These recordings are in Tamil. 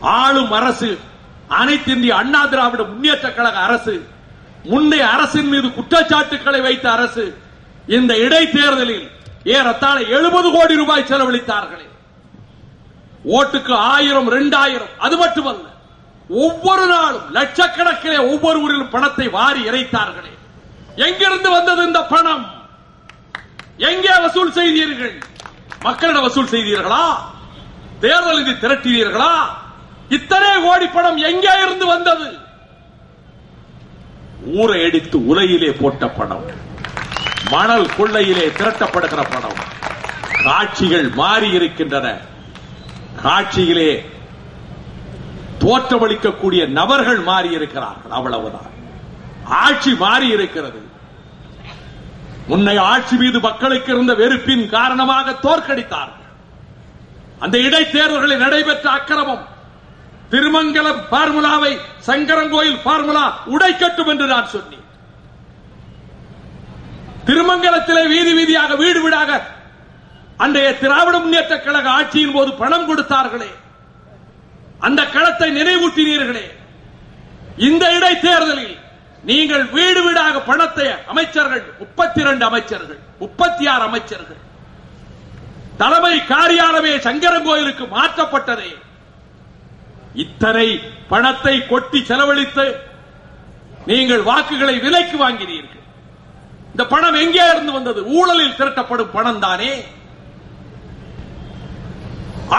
ஆளும் அரசு அனைத்து இந்திய அண்ணா திராவிட முன்னேற்ற கழக அரசு முன்னைய அரசின் மீது குற்றச்சாட்டுக்களை வைத்த அரசு இந்த இடைத்தேர்தலில் ஏறத்தாழ எழுபது கோடி ரூபாய் செலவழித்தார்களே. ஓட்டுக்கு ஆயிரம் இரண்டாயிரம் அது மட்டுமல்ல ஒவ்வொரு நாளும் லட்சக்கணக்கிலே ஒவ்வொரு ஊரிலும் பணத்தை வாரி இறைத்தார்களே. எங்கிருந்து வந்தது இந்த பணம்? எங்கே வசூல் செய்தீர்கள்? மக்களிடம் வசூல் செய்தீர்களா? தேர்தல் நிதி திரட்டினீர்களா? இத்தனை கோடி பணம் எங்கே இருந்து வந்தது? ஊரை அடித்து உலையிலே போட்ட பணம். மணல் கொள்ளையிலே திரட்டப்படுகிற பணம். காட்சிகள் மாறி இருக்கின்றன. காட்சியிலே தோற்றமளிக்கக்கூடிய நபர்கள் மாறி இருக்கிறார்கள். அவ்வளவுதான். ஆட்சி மாறி இருக்கிறது. முன்னைய ஆட்சி மீது மக்களுக்கு இருந்த வெறுப்பின் காரணமாக தோற்கடித்தார்கள். அந்த இடைத்தேர்தல்களில் நடைபெற்ற அக்கிரமம் திருமங்கலம் பார்முலாவை சங்கரங்கோயில் பார்முலா உடைக்கட்டும் என்று நான் சொன்னேன். திருமங்கலத்திலே வீதி வீதியாக வீடு வீடாக அன்றைய திராவிட முன்னேற்ற கழக ஆட்சியின் போது பணம் கொடுத்தார்களே. அந்த களத்தை நினைவூட்டினீர்களே. இந்த இடைத்தேர்தலில் நீங்கள் வீடு வீடாக பணத்தை அமைச்சர்கள் முப்பத்தி இரண்டு அமைச்சர்கள் முப்பத்தி ஆறு அமைச்சர்கள். தலைமை காரியாலமே சங்கரங்கோயிலுக்கு மாற்றப்பட்டதே. இத்தனை பணத்தை கொட்டி செலவழித்து நீங்கள் வாக்குகளை விலைக்கு வாங்கினீர்கள். இந்த பணம் எங்கே இருந்து வந்தது? ஊழலில் திரட்டப்படும் பணம் தானே?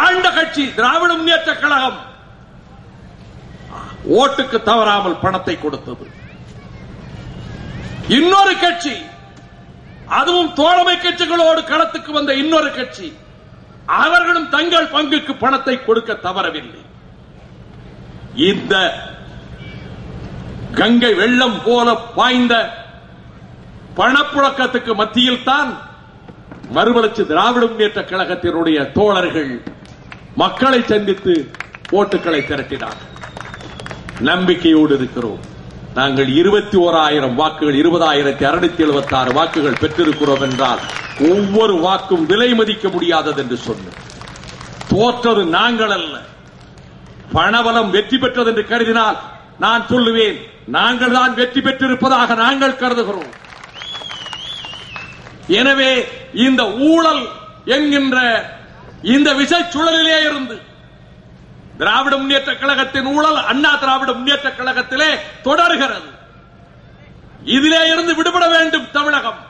ஆண்ட கட்சி திராவிட முன்னேற்ற கழகம் ஓட்டுக்கு தவறாமல் பணத்தை கொடுத்தது. இன்னொரு கட்சி அதுவும் தோழமை கட்சிகளோடு களத்துக்கு வந்த இன்னொரு கட்சி அவர்களும் தங்கள் பங்குக்கு பணத்தை கொடுக்க தவறவில்லை. இந்த கங்கை வெள்ளம் போல பாய்ந்த பணப்புழக்கத்துக்கு மத்தியில் தான் மறுமலர்ச்சி திராவிட முன்னேற்ற கழகத்தினுடைய தோழர்கள் மக்களை சந்தித்து ஓட்டுகளை திரட்டினார். நம்பிக்கையோடு இருக்கிறோம். நாங்கள் இருபத்தி ஓராயிரம் வாக்குகள் இருபதாயிரத்தி அறுநூத்தி எழுபத்தி ஆறு வாக்குகள் பெற்றிருக்கிறோம் என்றால் ஒவ்வொரு வாக்கும் விலை மதிக்க முடியாதது என்று சொன்னோம் தோற்றது நாங்கள் அல்ல. பணபலம் வெற்றி பெற்றது என்று கருதினால் நான் சொல்லுவேன் நாங்கள் தான் வெற்றி பெற்றிருப்பதாக நாங்கள் கருதுகிறோம். எனவே இந்த ஊழல் என்கின்ற இந்த விசை சுழலிலே இருந்து திராவிட முன்னேற்ற கழகத்தின் ஊழல் அண்ணா திராவிட முன்னேற்ற கழகத்திலே தொடர்கிறது. இதிலே இருந்து விடுபட வேண்டும் தமிழகம்.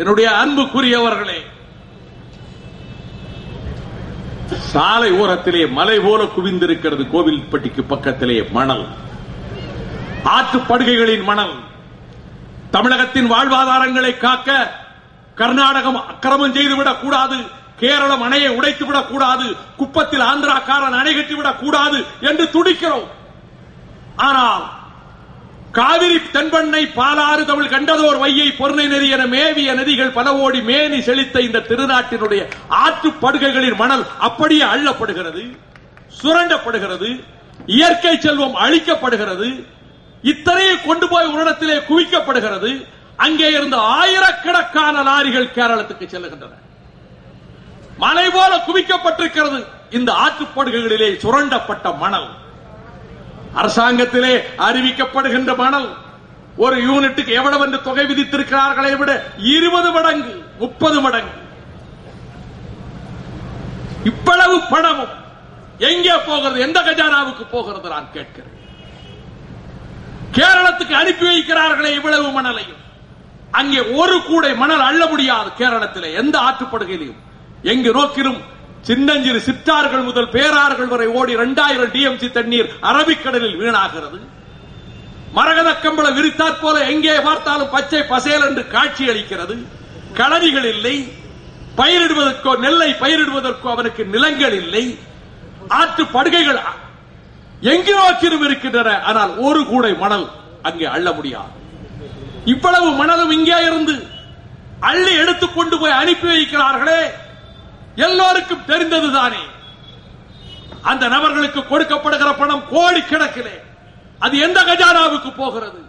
என்னுடைய அன்புக்குரியவர்களே சாலை ஓரத்திலே மலை போல குவிந்திருக்கிறது கோவில்பட்டிக்கு பக்கத்திலே மணல். ஆற்றுப்படுகைகளின் மணல். தமிழகத்தின் வாழ்வாதாரங்களை காக்க கர்நாடகம் அக்கிரமம் செய்துவிடக் கூடாது கேரளம் அணையை உடைத்து விடக் கூடாது குப்பத்தில் ஆந்திராக்காரன் அணை கட்டிவிடக் கூடாது என்று துடிக்கிறோம். ஆனால் காவிரி தென்பண்ணை பாலாறு தமிழ் கண்டதோர் வையை பொருணை நெறி என மேவிய நதிகள் பல ஓடி மேனி செழித்த இந்த திருநாட்டினுடைய ஆற்றுப்படுகைகளின் மணல் அப்படியே அள்ளப்படுகிறது சுரண்டப்படுகிறது இயற்கை செல்வம் அழிக்கப்படுகிறது இத்தனையை கொண்டு போய் ஒரு குவிக்கப்படுகிறது அங்கே இருந்து ஆயிரக்கணக்கான லாரிகள் கேரளத்துக்கு செல்லுகின்றன. மலை போல குவிக்கப்பட்டிருக்கிறது இந்த ஆற்றுப்படுகைகளிலே சுரண்டப்பட்ட மணல். அரசாங்கத்திலே அறிவிக்கப்படுகின்ற மணல் ஒரு யூனிட்டுக்கு எவ்வளவு என்று தொகை விதித்திருக்கிறார்களை விட இருபது மடங்கு முப்பது மடங்கு. இவ்வளவு பணமும் எங்கே போகிறது எந்த கஜானாவுக்கு போகிறது நான் கேட்கிறேன். கேரளத்துக்கு அனுப்பி வைக்கிறார்களே இவ்வளவு மணலையும். அங்கே ஒரு கூடை மணல் அள்ள முடியாது கேரளத்திலே எந்த ஆற்றுப்படுகையிலும். எங்கு நோக்கிலும் சின்னஞ்சிறு சிற்றார்கள் முதல் பேரார்கள் வரை ஓடி இரண்டாயிரம் டிஎம்சி தண்ணீர் அரபிக்கடலில் வீணாகிறது. மரகத கம்பள விரித்தாற் போல எங்கே பார்த்தாலும் பச்சை பசேல் என்று காட்சி அளிக்கிறது களரிகள் இல்லை. பயிரிடுவதற்கோ நெல்லை பயிரிடுவதற்கோ அவனுக்கு நிலங்கள் இல்லை. ஆற்று படுகைகள் எங்கே நோக்கிலும் இருக்கின்றன. ஆனால் ஒரு கூடை மணல் அங்கே அள்ள முடியாது. இவ்வளவு மணலும் இங்கே இருந்து அள்ளி எடுத்துக் கொண்டு போய் அனுப்பி வைக்கிறார்களே. எல்லோருக்கும் தெரிந்ததுதானே. அந்த நபர்களுக்கு கொடுக்கப்படுகிற பணம் கோடி கணக்கிலே அது எந்த கஜானாவுக்கு போகிறது?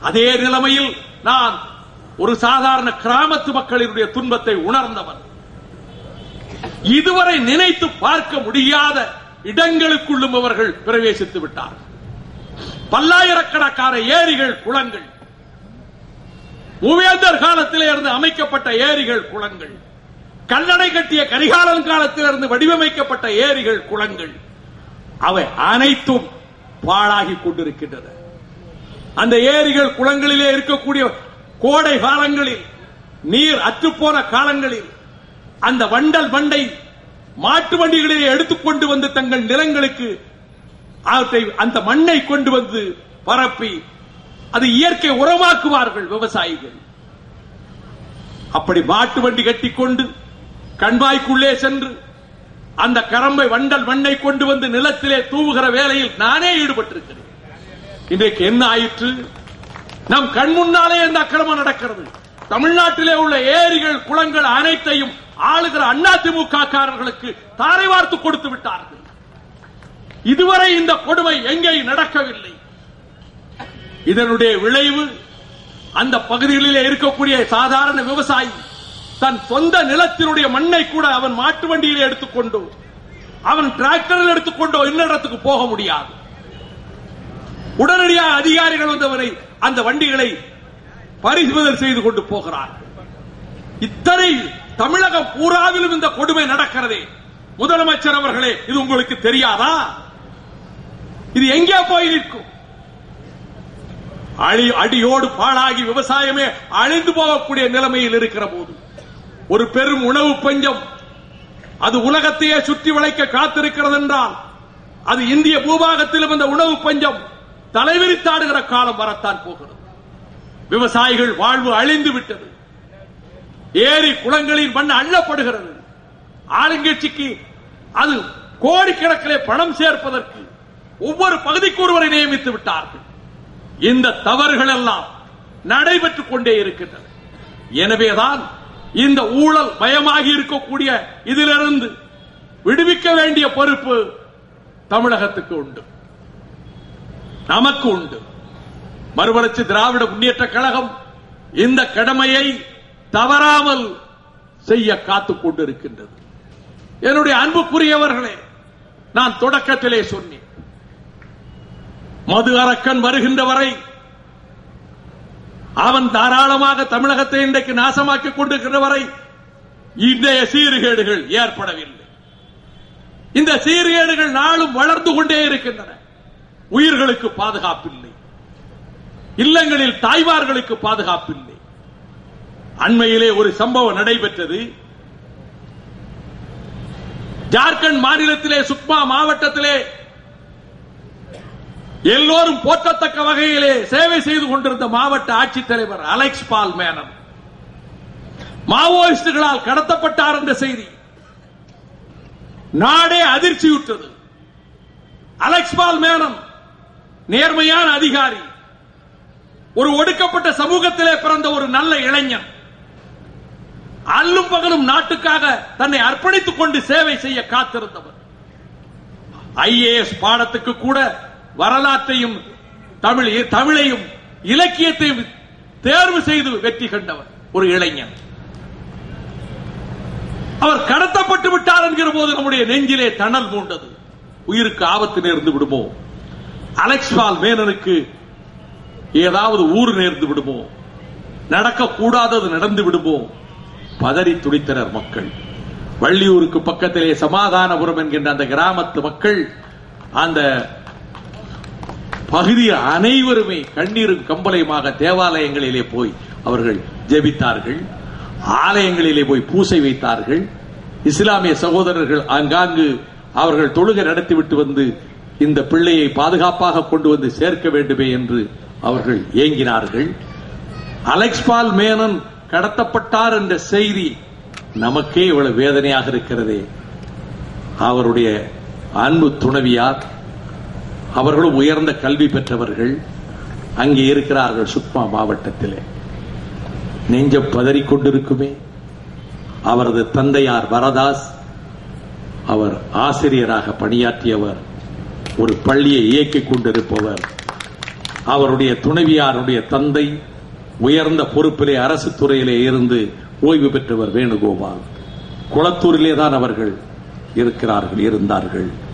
அதே நிலைமையில் நான் ஒரு சாதாரண கிராமத்து மக்களினுடைய துன்பத்தை உணர்ந்தவன். இதுவரை நினைத்து பார்க்க முடியாத இடங்களுக்குள்ளும் அவர்கள் பிரவேசித்து விட்டார்கள் பல்லாயிரக்கணக்கான ஏரிகள் குளங்கள். மூவேந்தர் காலத்திலே இருந்து அமைக்கப்பட்ட ஏரிகள் குளங்கள். கல்லடை கட்டிய கரிகாலன் காலத்திலிருந்து வடிவமைக்கப்பட்ட ஏரிகள் குளங்கள். அவை அனைத்தும் பாழாகி கொண்டிருக்கின்றன. அந்த ஏரிகள் குளங்களிலே இருக்கக்கூடிய கோடை காலங்களில் நீர் அற்றுப்போன காலங்களில் அந்த வண்டல் வண்டை மாட்டு வண்டிகளிலே எடுத்துக்கொண்டு வந்து தங்கள் நிலங்களுக்கு அவற்றை அந்த மண்ணை கொண்டு வந்து பரப்பி அது இயற்கை உரமாக்குவார்கள் விவசாயிகள். அப்படி மாட்டு வண்டி கட்டிக்கொண்டு கண்வாய்க்குள்ளே சென்று அந்த கரம்பை வண்டல் மண்ணை கொண்டு வந்து நிலத்திலே தூவுகிற வேலையில் நானே ஈடுபட்டிருக்கிறேன். இன்றைக்கு என்ன ஆயிற்று? நம் கண் முன்னாலே இந்த அக்கிரமம் நடக்கிறது? தமிழ்நாட்டிலே உள்ள ஏரிகள் குளங்கள் அனைத்தையும் ஆளுகிற அதிமுக காரர்களுக்கு தாரை வார்த்து கொடுத்து விட்டார்கள். இதுவரை இந்த கொடுமை எங்கே நடக்கவில்லை. இதனுடைய விளைவு அந்த பகுதிகளிலே இருக்கக்கூடிய சாதாரண விவசாயி தன் சொந்த நிலத்தினுடைய மண்ணை கூட அவன் மாட்டு வண்டியில் எடுத்துக்கொண்டு அவன் டிராக்டரில் எடுத்துக்கொண்டோ இன்னிடத்துக்கு போக முடியாது. உடனடியாக அதிகாரிகள் வந்தவரை அந்த வண்டிகளை பரிசோதனை செய்து கொண்டு போகிறார். இத்தனை தமிழகம் பூராவிலும் இந்த கொடுமை நடக்கிறதே. முதலமைச்சர் அவர்களே இது உங்களுக்கு தெரியாதா? இது எங்கே போய் நிற்கும்? அடி அடியோடு பாழாகி விவசாயமே அழிந்து போகக்கூடிய நிலைமையில் இருக்கிற போது ஒரு பெரும் உணவு பஞ்சம். அது உலகத்தையே சுற்றி வளைக்க காத்திருக்கிறது என்றால் அது இந்திய பூபாகத்திலும் இந்த உணவு பஞ்சம் தலைவிரித்தாடுகிற காலம் வரத்தான் போகிறது. விவசாயிகள் வாழ்வு அழிந்து விட்டது. ஏரி குளங்களின் மண் அள்ளப்படுகிறது. ஆளுங்கட்சிக்கு அது கோடிக்கணக்கிலே பணம் சேர்ப்பதற்கு ஒவ்வொரு பகுதிக்கு ஒருவரை நியமித்து விட்டார்கள். இந்த தவறுகள் எல்லாம் நடைபெற்றுக் கொண்டே இருக்கின்றன. எனவேதான் இந்த ஊழல் பயமாகி இருக்கக்கூடிய இதிலிருந்து விடுவிக்க வேண்டிய பொறுப்பு தமிழகத்துக்கு உண்டு. நமக்கு உண்டு. மறுமலர்ச்சி திராவிட முன்னேற்ற கழகம் இந்த கடமையை தவறாமல் செய்ய காத்துக் கொண்டிருக்கின்றது. என்னுடைய அன்புக்குரியவர்களே நான் தொடக்கத்திலே சொன்னேன். மது அரக்கன் வருகின்ற வரை அவன் தாராளமாக தமிழகத்தை இன்றைக்கு நாசமாக்கிக் கொண்டிருக்கிற வரை இன்றைய சீர்கேடுகள் ஏற்படவில்லை. இந்த சீர்கேடுகள் நாளும் வளர்ந்து கொண்டே இருக்கின்றன. உயிர்களுக்கு பாதுகாப்பில்லை. இல்லங்களில் தாய்மார்களுக்கு பாதுகாப்பில்லை. அண்மையிலே ஒரு சம்பவம் நடைபெற்றது. ஜார்க்கண்ட் மாநிலத்திலே சுக்மா மாவட்டத்திலே எல்லோரும் போற்றத்தக்க வகையிலே சேவை செய்து கொண்டிருந்த மாவட்ட ஆட்சித்தலைவர் அலெக்ஸ் பால் மேனன். மாவோயிஸ்டுகளால் கடத்தப்பட்டார் என்ற செய்தி நாடே அதிர்ச்சியுற்றது. அலெக்ஸ் பால் மேனன் நேர்மையான அதிகாரி ஒரு ஒடுக்கப்பட்ட சமூகத்திலே பிறந்த ஒரு நல்ல இளைஞன் அல்லும் பகலும் நாட்டுக்காக தன்னை அர்ப்பணித்துக் கொண்டு சேவை செய்ய காத்திருந்தவர். ஐஏஎஸ் பாடத்துக்கு கூட வரலாற்றையும் தமிழ் தமிழையும் இலக்கியத்தையும் தேர்வு செய்து வெற்றி கண்டவர் ஒரு இளைஞன். அவர் கடத்தப்பட்டு விட்டார் என்கிற போது நம்முடைய நெஞ்சிலே தணல் பூண்டது உயிருக்கு ஆபத்து நேர்ந்து விடுமோ? அலெக்ஸ் பால் மேனனுக்கு ஏதாவது ஊர் நேர்ந்து விடுமோ? நடக்கக்கூடாதது நடந்து விடுமோ? பதறி துடித்தனர் மக்கள். வள்ளியூருக்கு பக்கத்திலே சமாதானபுரம் என்கின்ற அந்த கிராமத்து மக்கள் அந்த பகுதியில் அனைவருமே கண்ணீரும் கம்பளையுமாக தேவாலயங்களிலே போய் அவர்கள் ஜெபித்தார்கள். ஆலயங்களிலே போய் பூசை வைத்தார்கள். இஸ்லாமிய சகோதரர்கள் அங்காங்கு அவர்கள் தொழுகை நடத்திவிட்டு வந்து இந்த பிள்ளையை பாதுகாப்பாக கொண்டு வந்து சேர்க்க வேண்டுமே என்று அவர்கள் ஏங்கினார்கள். அலெக்ஸ் பால் மேனன் கடத்தப்பட்டார் என்ற செய்தி நமக்கே இவ்வளவு வேதனையாக இருக்கிறதே. அவருடைய அன்பு துணவியார் அவர்களும் உயர்ந்த கல்வி பெற்றவர்கள் அங்கே இருக்கிறார்கள் சுக்மா மாவட்டத்திலே. நெஞ்சம் பதறிக் கொண்டிருக்குமே அவரது தந்தையார் வரதாஸ் அவர் ஆசிரியராக பணியாற்றியவர் ஒரு பள்ளியை இயக்கிக் கொண்டிருப்பவர். அவருடைய துணைவியாருடைய தந்தை உயர்ந்த பொறுப்பிலே அரசு துறையிலே இருந்து ஓய்வு பெற்றவர் வேணுகோபால். குளத்தூரிலே தான் அவர்கள் இருக்கிறார்கள் இருந்தார்கள்.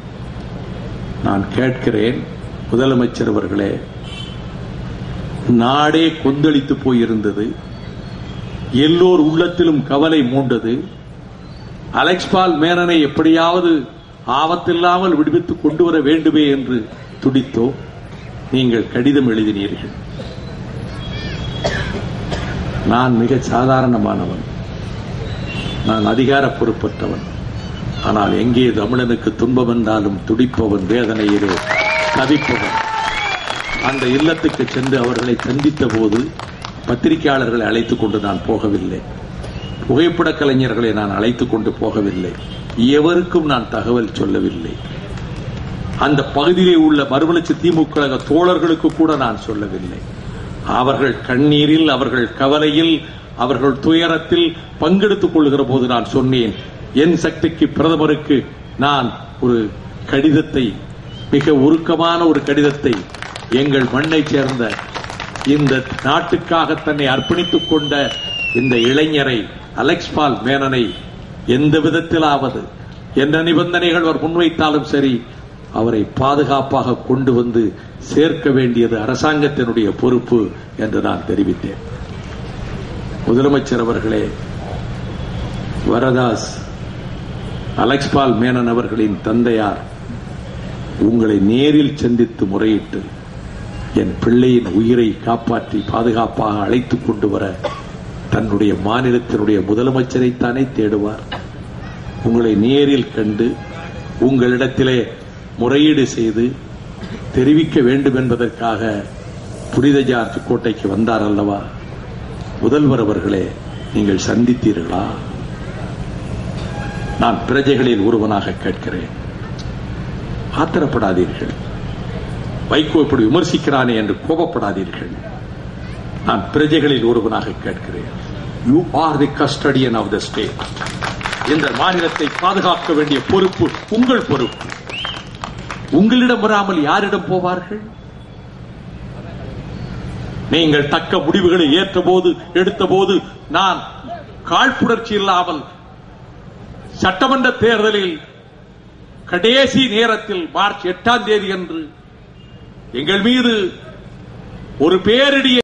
நான் கேட்கிறேன் முதலமைச்சர் அவர்களே நாடே கொந்தளித்து போயிருந்தது எல்லோர் உள்ளத்திலும் கவலை மூண்டது அலெக்ஸ்பால் மேனனை எப்படியாவது ஆபத்தில்லாமல் விடுவித்துக் கொண்டு வர வேண்டுமே என்று துடித்தோ நீங்கள் கடிதம் எழுதினீர்கள். நான் மிக சாதாரணமானவன். நான் அதிகார பொறுப்பற்றவன். ஆனால் எங்கே தமிழனுக்கு துன்பம் என்றாலும் துடிப்பவன் வேதனையிலே தவிப்பவன். அந்த இல்லத்துக்கு சென்று அவர்களை சந்தித்த போது பத்திரிகையாளர்களை அழைத்துக் கொண்டு நான் போகவில்லை. புகைப்பட கலைஞர்களை நான் அழைத்துக் கொண்டு போகவில்லை. எவருக்கும் நான் தகவல் சொல்லவில்லை. அந்த பகுதியிலே உள்ள மறுமலர்ச்சி திமுக தோழர்களுக்கு கூட நான் சொல்லவில்லை. அவர்கள் கண்ணீரில் அவர்கள் கவலையில் அவர்கள் துயரத்தில் பங்கெடுத்துக் கொள்கிற போது நான் சொன்னேன் என் சக்திக்கு பிரதமருக்கு நான் ஒரு கடிதத்தை மிக உருக்கமான ஒரு கடிதத்தை எங்கள் மண்ணை சேர்ந்த இந்த நாட்டுக்காக தன்னை அர்ப்பணித்துக் கொண்ட இந்த இளைஞரை அலெக்ஸ் பால் மேனனை எந்த விதத்திலாவது எந்த நிபந்தனைகள் அவர் முன்வைத்தாலும் சரி அவரை பாதுகாப்பாக கொண்டு வந்து சேர்க்க வேண்டியது அரசாங்கத்தினுடைய பொறுப்பு என்று நான் தெரிவித்தேன். முதலமைச்சர் அவர்களே வரதாஸ் அலெக்ஸ் பால் மேனன் அவர்களின் தந்தையார் உங்களை நேரில் சந்தித்து முறையிட்டு என் பிள்ளையின் உயிரை காப்பாற்றி பாதுகாப்பாக அழைத்துக் கொண்டு வர தன்னுடைய மாநிலத்தினுடைய முதலமைச்சரைத்தானே தேடுவார். உங்களை நேரில் கண்டு உங்களிடத்திலே முறையீடு செய்து தெரிவிக்க வேண்டும் என்பதற்காக புனித ஜார்ஜ் கோட்டைக்கு வந்தார் அல்லவா? முதல்வர் அவர்களே நீங்கள் சந்தித்தீர்களா? நான் பிரஜைகளில் ஒருவனாக கேட்கிறேன். ஆத்திரப்படாதீர்கள். வைகோ இப்படி விமர்சிக்கிறானே என்று கோபப்படாதீர்கள். நான் பிரஜைகளில் ஒருவனாக கேட்கிறேன். You are the custodian of the state இந்த மாநிலத்தை பாதுகாக்க வேண்டிய பொறுப்பு உங்கள் பொறுப்பு. உங்களிடம் வராமல் யாரிடம் போவார்கள்? நீங்கள் தக்க முடிவுகளை ஏற்ற போது எடுத்த போது நான் காழ்ப்புணர்ச்சி இல்லாமல் சட்டமன்ற தேர்தலில் கடைசி நேரத்தில் மார்ச் எட்டாம் தேதி அன்று எங்கள் மீது ஒரு பேரிடியை